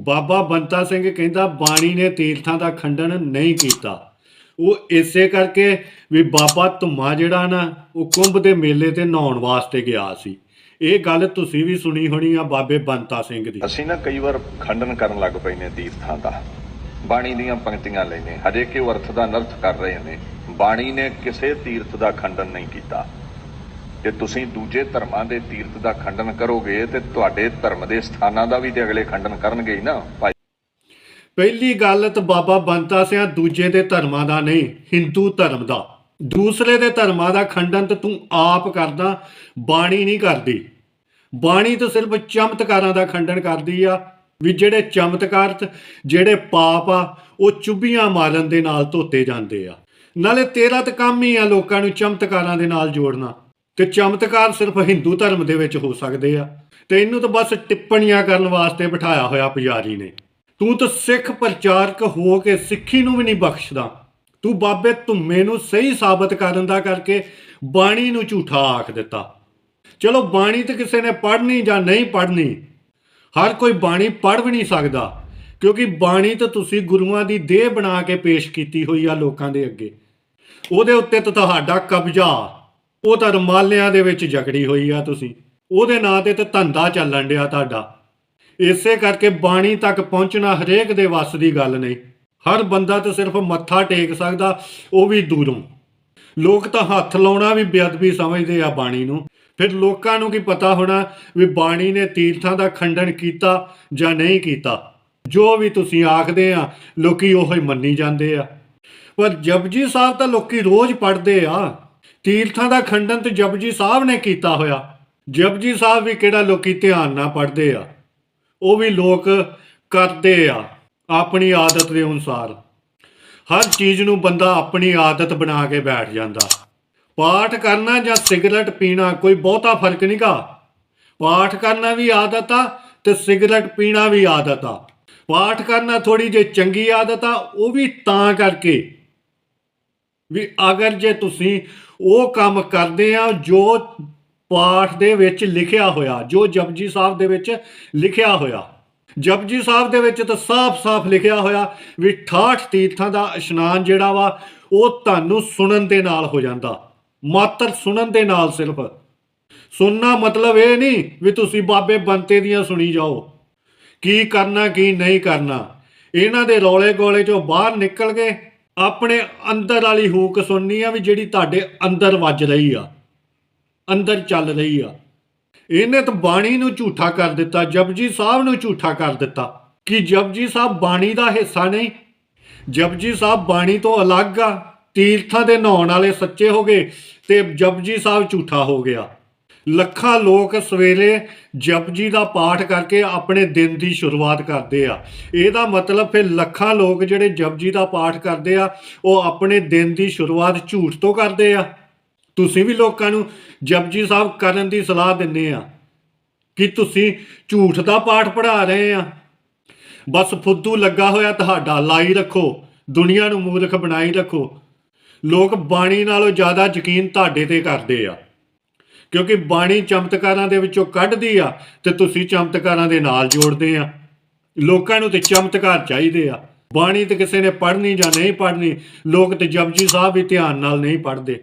ਬਾਬਾ ਬੰਤਾ ਸਿੰਘ ਕਹਿੰਦਾ ਬਾਣੀ ਨੇ ਤੀਰਥਾਂ ਦਾ ਖੰਡਨ ਨਹੀਂ ਕੀਤਾ। ਉਹ ਇਸੇ ਕਰਕੇ ਵੀ ਬਾਬਾ ਧੁੰਮਾ ਜਿਹੜਾ ਨਾ, ਉਹ ਕੁੰਭ ਦੇ ਮੇਲੇ ਤੇ ਨਹਾਉਣ ਵਾਸਤੇ ਗਿਆ ਸੀ। ਇਹ ਗੱਲ ਤੁਸੀਂ ਵੀ ਸੁਣੀ ਹੋਣੀ ਆ ਬਾਬੇ ਬੰਤਾ ਸਿੰਘ ਦੀ। ਅਸੀਂ ਨਾ ਕਈ ਵਾਰ ਖੰਡਨ ਕਰਨ ਲੱਗ ਪਏ ਨੇ ਤੀਰਥਾਂ ਦਾ। ਬਾਣੀ ਦੀਆਂ ਪੰਕਤੀਆਂ ਲੈਨੇ, ਹਜੇ ਕਿ ਉਹ ਅਰਥ ਦਾ ਨਰਥ ਕਰ ਰਹੇ ਨੇ। ਬਾਣੀ ਨੇ ਕਿਸੇ ਤੀਰਥ ਦਾ ਖੰਡਨ ਨਹੀਂ ਕੀਤਾ। ਜੇ ਤੁਸੀਂ ਦੂਜੇ ਧਰਮਾਂ ਦੇ ਤੀਰਥ ਦਾ ਖੰਡਨ ਕਰੋਗੇ ਤੇ ਤੁਹਾਡੇ ਧਰਮ ਦੇ ਸਥਾਨਾਂ ਦਾ ਵੀ ਤੇ ਅਗਲੇ ਖੰਡਨ ਕਰਨਗੇ ਹੀ ਨਾ। ਭਾਈ ਪਹਿਲੀ ਗੱਲ ਤਾਂ ਬਾਬਾ ਬੰਤਾ ਸਿੰਘ ਦੂਜੇ ਦੇ ਧਰਮਾਂ ਦਾ ਨਹੀਂ, ਹਿੰਦੂ ਧਰਮ ਦਾ। ਦੂਸਰੇ ਦੇ ਧਰਮਾਂ ਦਾ ਖੰਡਨ ਤਾਂ ਤੂੰ ਆਪ ਕਰਦਾ, ਬਾਣੀ ਨਹੀਂ ਕਰਦੀ। ਬਾਣੀ ਤਾਂ ਸਿਰਫ ਚਮਤਕਾਰਾਂ ਦਾ ਖੰਡਨ ਕਰਦੀ ਆ, ਵੀ ਜਿਹੜੇ ਚਮਤਕਾਰ ਜਿਹੜੇ ਪਾਪ ਆ, ਉਹ ਚੁੱਭੀਆਂ ਮਾਰਨ ਦੇ ਨਾਲ ਧੋਤੇ ਜਾਂਦੇ ਆ। ਨਾਲੇ ਤੇਰਾ ਤਾਂ ਕੰਮ ਹੀ ਆ ਲੋਕਾਂ ਨੂੰ ਚਮਤਕਾਰਾਂ ਦੇ ਨਾਲ ਜੋੜਨਾ। ਤੇ ਚਮਤਕਾਰ ਸਿਰਫ ਹਿੰਦੂ ਧਰਮ ਦੇ ਵਿੱਚ ਹੋ ਸਕਦੇ ਆ। ਤੇ ਇਹਨੂੰ ਤਾਂ ਬਸ ਟਿੱਪਣੀਆਂ ਕਰਨ ਵਾਸਤੇ ਬਿਠਾਇਆ ਹੋਇਆ ਪੁਜਾਰੀ ਨੇ। ਤੂੰ ਤਾਂ ਸਿੱਖ ਪ੍ਰਚਾਰਕ ਹੋ ਕੇ ਸਿੱਖੀ ਨੂੰ ਵੀ ਨਹੀਂ ਬਖਸ਼ਦਾ। ਤੂੰ ਬਾਬੇ ਧੁੰਮੇ ਨੂੰ ਸਹੀ ਸਾਬਤ ਕਰਨ ਦਾ ਕਰਕੇ ਬਾਣੀ ਨੂੰ ਝੂਠਾ ਆਖ ਦਿੱਤਾ। ਚਲੋ ਬਾਣੀ ਤਾਂ ਕਿਸੇ ਨੇ ਪੜ੍ਹਨੀ ਜਾਂ ਨਹੀਂ ਪੜ੍ਹਨੀ, ਹਰ ਕੋਈ ਬਾਣੀ ਪੜ੍ਹ ਵੀ ਨਹੀਂ ਸਕਦਾ, ਕਿਉਂਕਿ ਬਾਣੀ ਤਾਂ ਤੁਸੀਂ ਗੁਰੂਆਂ ਦੀ ਦੇਹ ਬਣਾ ਕੇ ਪੇਸ਼ ਕੀਤੀ ਹੋਈ ਆ ਲੋਕਾਂ ਦੇ ਅੱਗੇ। ਉਹਦੇ ਉੱਤੇ ਤਾਂ ਤੁਹਾਡਾ ਕਬਜ਼ਾ ਉਹ ਤਾਂ ਰਮਾਲਿਆਂ ਦੇ ਵਿੱਚ ਜਕੜੀ ਹੋਈ ਆ ਤੁਸੀਂ। ਉਹਦੇ ਨਾਂ ਤੇ ਤਾਂ ਧੰਦਾ ਚੱਲਣ ਡਿਆ ਤੁਹਾਡਾ। ਇਸੇ ਕਰਕੇ ਬਾਣੀ ਤੱਕ ਪਹੁੰਚਣਾ ਹਰੇਕ ਦੇ ਵੱਸ ਦੀ ਗੱਲ ਨਹੀਂ। ਹਰ ਬੰਦਾ ਤਾਂ ਸਿਰਫ ਮੱਥਾ ਟੇਕ ਸਕਦਾ, ਉਹ ਵੀ ਦੂਰੋਂ। ਲੋਕ ਤਾਂ ਹੱਥ ਲਾਉਣਾ ਵੀ ਬੇਅਦਬੀ ਸਮਝਦੇ ਆ ਬਾਣੀ ਨੂੰ। ਫਿਰ ਲੋਕਾਂ ਨੂੰ ਕੀ ਪਤਾ ਹੋਣਾ ਵੀ ਬਾਣੀ ਨੇ ਤੀਰਥਾਂ ਦਾ ਖੰਡਨ ਕੀਤਾ ਜਾਂ ਨਹੀਂ ਕੀਤਾ। ਜੋ ਵੀ ਤੁਸੀਂ ਆਖਦੇ ਆ, ਲੋਕੀ ਉਹੋ ਮੰਨੀ ਜਾਂਦੇ ਆ। ਪਰ ਜਪਜੀ ਸਾਹਿਬ ਤਾਂ ਲੋਕੀ ਰੋਜ਼ ਪੜ੍ਹਦੇ ਆ। ਤੀਰਥਾਂ ਦਾ ਖੰਡਨ ਤੇ ਜਪਜੀ ਸਾਹਿਬ ਨੇ ਕੀਤਾ ਹੋਇਆ। ਜਪਜੀ ਸਾਹਿਬ ਵੀ ਕਿਹੜਾ ਲੋਕੀ ਧਿਆਨ ਨਾਲ ਪੜ੍ਹਦੇ ਆ? ਉਹ ਵੀ ਲੋਕ ਕਰਦੇ ਆ ਆਪਣੀ ਆਦਤ ਦੇ ਅਨੁਸਾਰ। ਹਰ ਚੀਜ਼ ਨੂੰ ਬੰਦਾ ਆਪਣੀ ਆਦਤ ਬਣਾ ਕੇ ਬੈਠ ਜਾਂਦਾ। ਪਾਠ ਕਰਨਾ ਜਾਂ ਸਿਗਰਟ ਪੀਣਾ ਕੋਈ ਬਹੁਤਾ ਫ਼ਰਕ ਨਹੀਂਗਾ ਪਾਠ ਕਰਨਾ ਵੀ ਆਦਤ ਆ ਤੇ ਸਿਗਰਟ ਪੀਣਾ ਵੀ ਆਦਤ ਆ। ਪਾਠ ਕਰਨਾ ਥੋੜੀ ਜੇ ਚੰਗੀ ਆਦਤ ਆ, ਉਹ ਵੀ ਤਾਂ ਕਰਕੇ ਵੀ ਅਗਰ ਜੇ ਤੁਸੀਂ ਉਹ ਕੰਮ ਕਰਦੇ ਆ ਜੋ ਪਾਠ ਦੇ ਵਿੱਚ ਲਿਖਿਆ ਹੋਇਆ, ਜੋ ਜਪਜੀ ਸਾਹਿਬ ਦੇ ਵਿੱਚ ਲਿਖਿਆ ਹੋਇਆ, ਜਪਜੀ ਸਾਹਿਬ ਦੇ ਵਿੱਚ ਤਾਂ ਸਾਫ਼-ਸਾਫ਼ ਲਿਖਿਆ ਹੋਇਆ ਵੀ 68 ਤੀਰਥਾਂ ਦਾ ਇਸ਼ਨਾਨ ਜਿਹੜਾ ਵਾ, ਉਹ ਤੁਹਾਨੂੰ ਸੁਣਨ ਦੇ ਨਾਲ ਹੋ ਜਾਂਦਾ। ਮਾਤਰ ਸੁਣਨ ਦੇ ਨਾਲ ਸਿਰਫ। ਸੁਣਨਾ ਮਤਲਬ ਇਹ ਨਹੀਂ ਵੀ ਤੁਸੀਂ ਬਾਬੇ ਬੰਤੇ ਦੀਆਂ ਸੁਣੀ ਜਾਓ। ਕੀ ਕਰਨਾ, ਕੀ ਨਹੀਂ ਕਰਨਾ। ਇਹਨਾਂ ਦੇ ਰੌਲੇ ਗੋਲੇ ਚੋਂ ਬਾਹਰ ਨਿਕਲ ਕੇ ਆਪਣੇ ਅੰਦਰ ਵਾਲੀ ਹੂਕ ਸੁਣਨੀ ਆ ਵੀ ਜਿਹੜੀ ਤੁਹਾਡੇ ਅੰਦਰ ਵੱਜ ਰਹੀ ਆ, ਅੰਦਰ ਚੱਲ ਰਹੀ ਆ। ਇਹਨੇ ਤਾਂ ਬਾਣੀ ਨੂੰ ਝੂਠਾ ਕਰ ਦਿੱਤਾ, ਜਪਜੀ ਸਾਹਿਬ ਨੂੰ ਝੂਠਾ ਕਰ ਦਿੱਤਾ ਕਿ ਜਪਜੀ ਸਾਹਿਬ ਬਾਣੀ ਦਾ ਹਿੱਸਾ ਨਹੀਂ। ਜਪਜੀ ਸਾਹਿਬ ਬਾਣੀ ਤੋਂ ਅਲੱਗ ਆ, ਤੀਰਥਾਂ ਦੇ ਨਹਾਉਣ ਵਾਲੇ ਸੱਚੇ ਹੋ ਗਏ ਤੇ ਜਪਜੀ ਸਾਹਿਬ ਝੂਠਾ ਹੋ ਗਿਆ। ਲੱਖਾਂ ਲੋਕ ਸਵੇਰੇ ਜਪਜੀ ਦਾ ਪਾਠ ਕਰਕੇ ਆਪਣੇ ਦਿਨ ਦੀ ਸ਼ੁਰੂਆਤ ਕਰਦੇ ਆ। ਇਹਦਾ ਮਤਲਬ ਫਿਰ ਲੱਖਾਂ ਲੋਕ ਜਿਹੜੇ ਜਪਜੀ ਦਾ ਪਾਠ ਕਰਦੇ ਆ, ਉਹ ਆਪਣੇ ਦਿਨ ਦੀ ਸ਼ੁਰੂਆਤ ਝੂਠ ਤੋਂ ਕਰਦੇ ਆ। ਤੁਸੀਂ ਵੀ ਲੋਕਾਂ ਨੂੰ ਜਪਜੀ ਸਾਹਿਬ ਕਰਨ ਦੀ ਸਲਾਹ ਦਿੰਦੇ ਆ ਕਿ ਤੁਸੀਂ ਝੂਠ ਦਾ ਪਾਠ ਪੜ੍ਹਾ ਰਹੇ ਆ। ਬਸ ਫੁੱਦੂ ਲੱਗਾ ਹੋਇਆ ਤੁਹਾਡਾ, ਲਾਈ ਰੱਖੋ, ਦੁਨੀਆ ਨੂੰ ਮੂਰਖ ਬਣਾਈ ਰੱਖੋ। ਲੋਕ ਬਾਣੀ ਨਾਲੋਂ ਜ਼ਿਆਦਾ ਯਕੀਨ ਤੁਹਾਡੇ ਤੇ ਕਰਦੇ ਆ। ਕਿਉਂਕਿ ਬਾਣੀ ਚਮਤਕਾਰਾਂ ਦੇ ਵਿੱਚੋਂ ਕੱਢਦੀ ਆ ਤੇ ਤੁਸੀਂ ਚਮਤਕਾਰਾਂ ਦੇ ਨਾਲ ਜੋੜਦੇ ਆ। ਲੋਕਾਂ ਨੂੰ ਤੇ ਚਮਤਕਾਰ ਚਾਹੀਦੇ ਆ। ਬਾਣੀ ਤੇ ਕਿਸੇ ਨੇ ਪੜ੍ਹਨੀ ਜਾਂ ਨਹੀਂ ਪੜ੍ਹਨੀ, ਲੋਕ ਤੇ ਜਪਜੀ ਸਾਹਿਬ ਵੀ ਧਿਆਨ ਨਾਲ ਨਹੀਂ ਪੜ੍ਹਦੇ।